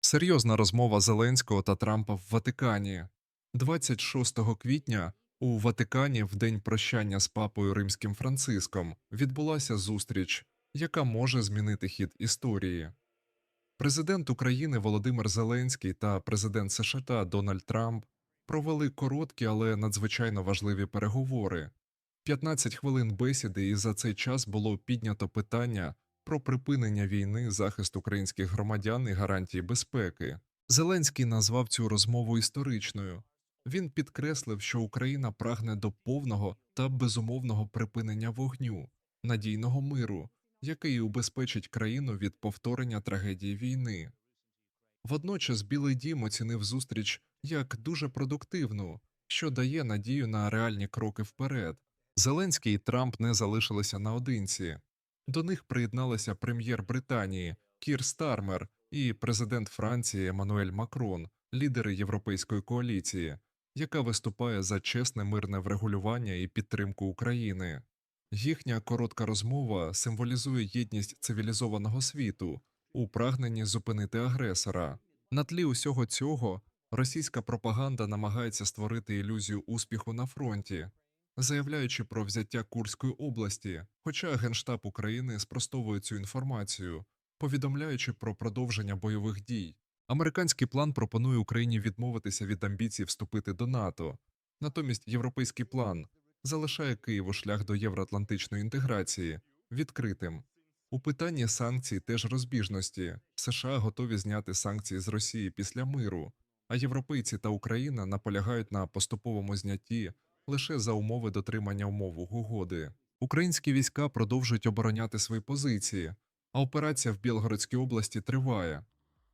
Серйозна розмова Зеленського та Трампа в Ватикані. 26 квітня у Ватикані в день прощання з папою римським Франциском відбулася зустріч, яка може змінити хід історії. Президент України Володимир Зеленський та президент США Дональд Трамп провели короткі, але надзвичайно важливі переговори. 15 хвилин бесіди, і за цей час було піднято питання про припинення війни, захист українських громадян і гарантії безпеки. Зеленський назвав цю розмову історичною. Він підкреслив, що Україна прагне до повного та безумовного припинення вогню, надійного миру, який убезпечить країну від повторення трагедії війни. Водночас Білий дім оцінив зустріч як дуже продуктивну, що дає надію на реальні кроки вперед. Зеленський і Трамп не залишилися наодинці. До них приєдналися прем'єр Британії Кір Стармер і президент Франції Еммануель Макрон, лідери Європейської коаліції, яка виступає за чесне мирне врегулювання і підтримку України. Їхня коротка розмова символізує єдність цивілізованого світу у прагненні зупинити агресора. На тлі усього цього російська пропаганда намагається створити ілюзію успіху на фронті, заявляючи про взяття Курської області, хоча Генштаб України спростовує цю інформацію, повідомляючи про продовження бойових дій. Американський план пропонує Україні відмовитися від амбіцій вступити до НАТО. Натомість європейський план залишає Києву шлях до євроатлантичної інтеграції відкритим. У питанні санкцій теж розбіжності США готові зняти санкції з Росії після миру, а європейці та Україна наполягають на поступовому знятті лише за умови дотримання умов угоди. Українські війська продовжують обороняти свої позиції, а операція в Білгородській області триває.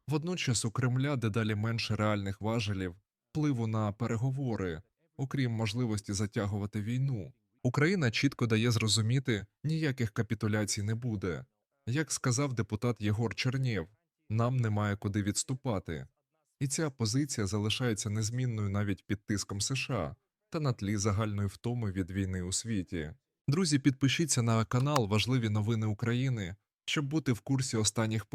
Водночас у Кремля дедалі менше реальних важелів впливу на переговори, окрім можливості затягувати війну. Україна чітко дає зрозуміти, ніяких капітуляцій не буде. Як сказав депутат Єгор Чернєв, нам немає куди відступати. І ця позиція залишається незмінною навіть під тиском США та на тлі загальної втоми від війни у світі. Друзі, підпишіться на канал Важливі новини України, щоб бути в курсі останніх подій.